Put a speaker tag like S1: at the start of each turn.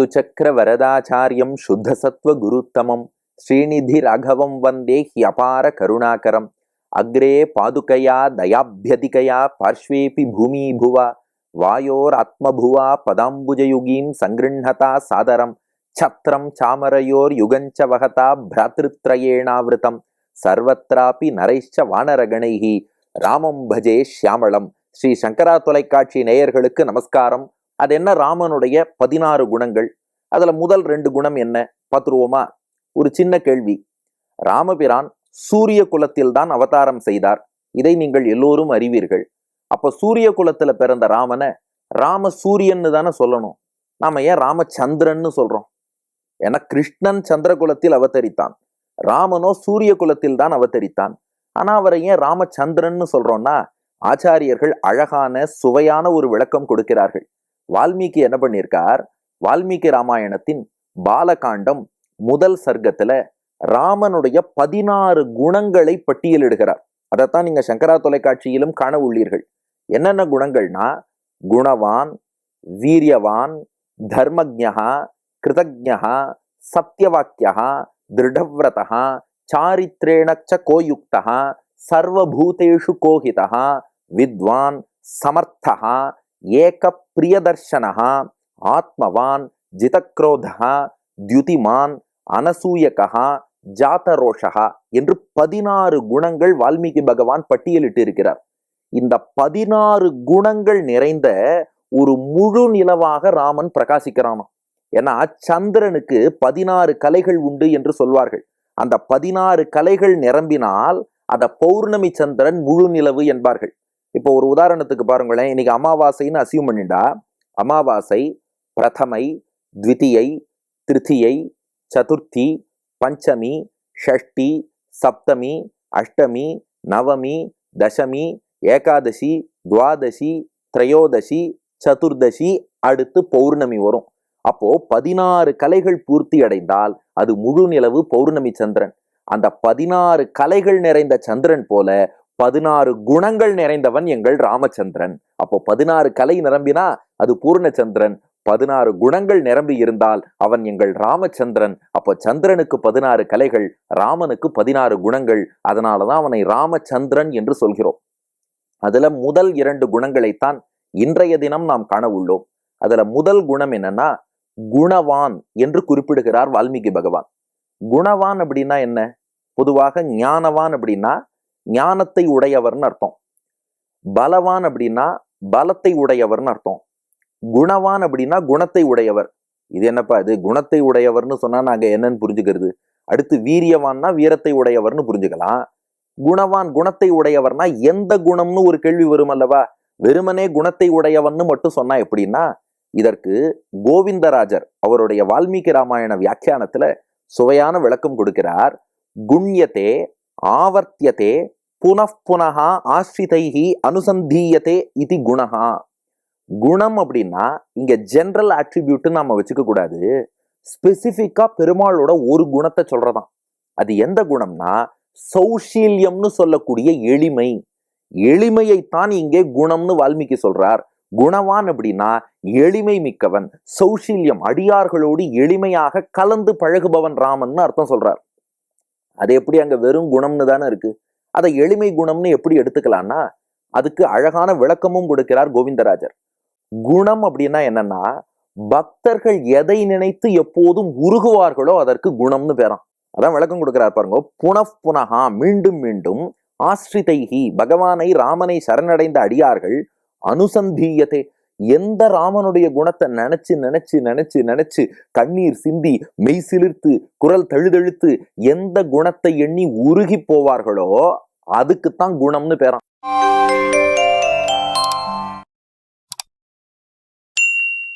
S1: சுச்சக்கர வரதாச்சாரியம் சுத்தசத்வ குருத்தமம் ஸ்ரீநிதி ராகவம் வந்தே ஹியபார கருணாகரம் அக்ரே பாதுகையா தயாபியதிகயா பார்ஷ்வேபி பூமி புவா வாயோராத்மபுவா பதாம்புஜயுகீம் சங்கிருண்ணதா சாதரம் சத்திரம் சாமரையோர் யுகஞ்ச வகதா பிராத்திருத்ரயேணாவிருதம் சர்வத்ராபி நரைஷ்ச வானரகணைஹி ராமம் பஜே ஷியாமளம் ஸ்ரீ சங்கரா தொலைக்காட்சி நேயர்களுக்கு நமஸ்காரம் அது என்ன? ராமனுடைய பதினாறு குணங்கள். அதுல முதல் ரெண்டு குணம் என்ன? பார்த்துருவோமா? ஒரு சின்ன கேள்வி. ராமபிரான் சூரிய குலத்தில் தான் அவதாரம் செய்தார். இதை நீங்கள் எல்லோரும் அறிவீர்கள். அப்ப சூரிய குலத்துல பிறந்த ராமனை ராம சூரியன்னு தானே சொல்லணும். நாம ஏன் ராமச்சந்திரன்னு சொல்றோம்? ஏன்னா கிருஷ்ணன் சந்திர குலத்தில் அவதரித்தான். ராமனோ சூரிய குலத்தில் தான் அவதரித்தான். ஆனா அவரை ஏன் ராமச்சந்திரன்னு சொல்றோம்னா ஆச்சாரியர்கள் அழகான சுவையான ஒரு விளக்கம் கொடுக்கிறார்கள். வால்மீகி என்ன பண்ணியிருக்கார்? வால்மீகி ராமாயணத்தின் பாலகாண்டம் முதல் சர்க்கத்துல ராமனுடைய பதினாறு குணங்களை பட்டியலிடுகிறார். அதைத்தான் நீங்க சங்கரா தொலைக்காட்சியிலும் காண உள்ளீர்கள். என்னென்ன குணங்கள்னா குணவான் வீரியவான் தர்மஜா கிருதஜா சத்தியவாக்கியா திருடவிரதா சாரித்ரேணச்ச கோயுக்தா சர்வபூதேஷு கோஹிதா வித்வான் சமர்த்தா ஏக பிரியதர்ஷனா ஆத்மவான் ஜிதக்ரோதா தியுதிமான் அனசூயகா ஜாத்தரோஷகா என்று பதினாறு குணங்கள் வால்மீகி பகவான் பட்டியலிட்டு இருக்கிறார் இந்த பதினாறு குணங்கள் நிறைந்த ஒரு முழு நிலவாக ராமன் பிரகாசிக்கிறானாம். ஏன்னா சந்திரனுக்கு பதினாறு கலைகள் உண்டு என்று சொல்வார்கள். அந்த பதினாறு கலைகள் நிரம்பினால் அத பௌர்ணமி சந்திரன் முழு நிலவு என்பார்கள். இப்போ ஒரு உதாரணத்துக்கு பாருங்களேன். இன்னைக்கு அமாவாசைன்னு அசியூம் பண்ணிண்டா அமாவாசை பிரதமை த்விதியை திருத்தியை சதுர்த்தி பஞ்சமி ஷஷ்டி சப்தமி அஷ்டமி நவமி தசமி ஏகாதசி துவாதசி திரையோதசி சதுர்தசி அடுத்து பௌர்ணமி வரும். அப்போ பதினாறு கலைகள் பூர்த்தி அடைந்தால் அது முழு நிலவு பௌர்ணமி சந்திரன். அந்த பதினாறு கலைகள் நிறைந்த சந்திரன் போல பதினாறு குணங்கள் நிறைந்தவன் எங்கள் ராமச்சந்திரன். அப்போ பதினாறு கலை நிரம்பினா அது பூர்ணச்சந்திரன். பதினாறு குணங்கள் நிரம்பி இருந்தால் அவன் எங்கள் ராமச்சந்திரன். அப்போ சந்திரனுக்கு பதினாறு கலைகள் ராமனுக்கு பதினாறு குணங்கள். அதனாலதான் அவனை ராமச்சந்திரன் என்று சொல்கிறோம். அதுல முதல் இரண்டு குணங்களைத்தான் இன்றைய தினம் நாம் காண உள்ளோம். அதுல முதல் குணம் என்னன்னா குணவான் என்று குறிப்பிடுகிறார் வால்மீகி பகவான். குணவான் அப்படின்னா என்ன? பொதுவாக ஞானவான் அப்படின்னா ஞானத்தை உடையவர்னு அர்த்தம். பலவான் அப்படின்னா பலத்தை உடையவர்னு அர்த்தம். குணவான் அப்படின்னா குணத்தை உடையவர். இது என்னப்பா இது? குணத்தை உடையவர்னு சொன்னா நாங்க என்னன்னு புரிஞ்சுக்கிறது. அடுத்து வீரியவான்னா வீரத்தை உடையவர்னு புரிஞ்சுக்கலாம். குணவான் குணத்தை உடையவர்னா எந்த குணம்னு ஒரு கேள்வி வரும் அல்லவா? வெறுமனே குணத்தை உடையவன்னு மட்டும் சொன்னா எப்படின்னா இதற்கு கோவிந்தராஜர் அவருடைய வால்மீகி ராமாயண வியாக்கியானத்துல சுவையான விளக்கம் கொடுக்கிறார். குண்யத்தே ஆவர்த்தியதே புனఃப்புனகா ஆஸ்ரிதைஹி அனுசந்தீயத்தே இது குணஹா. குணம் அப்படின்னா இங்க ஜென்ரல் ஆட்ரிபியூட் நம்ம வச்சுக்க கூடாது. பெருமாளோட ஒரு குணத்தை சொல்றதாம் அது எந்த குணம்னா சௌஷீல்யம்னு சொல்லக்கூடிய எளிமை. எளிமையைத்தான் இங்கே குணம்னு வால்மீகி சொல்றார். குணவான் அப்படின்னா எளிமை மிக்கவன் சௌஷீல்யம் அடியார்களோடு எளிமையாக கலந்து பழகுபவன் ராமன் அர்த்தம் சொல்றார். அது எப்படி அங்க வெறும் குணம்னு தானே இருக்கு? அதை எளிமை குணம்னு எப்படி எடுத்துக்கலாம்னா அதுக்கு அழகான விளக்கமும் கொடுக்கிறார் கோவிந்தராஜர். குணம் அப்படின்னா என்னன்னா பக்தர்கள் எதை நினைத்து எப்போதும் உருகுவார்களோ அதற்கு குணம்னு பேராம். அதான் விளக்கம் கொடுக்கிறார் பாருங்க. புனఃப்புனகா மீண்டும் மீண்டும் ஆஸ்ரிதைகி பகவானை ராமனை சரணடைந்த அடியார்கள் அனுசந்தீயத்தை எந்த ராமனுடைய குணத்தை நினைச்சு நினைச்சு நினைச்சு நினைச்சு கண்ணீர் சிந்தி மெய் சிலிர்த்து குரல் தழுதழுத்து எந்த குணத்தை எண்ணி உருகி போவார்களோ அதுக்குத்தான் குணம்னு பேரான்.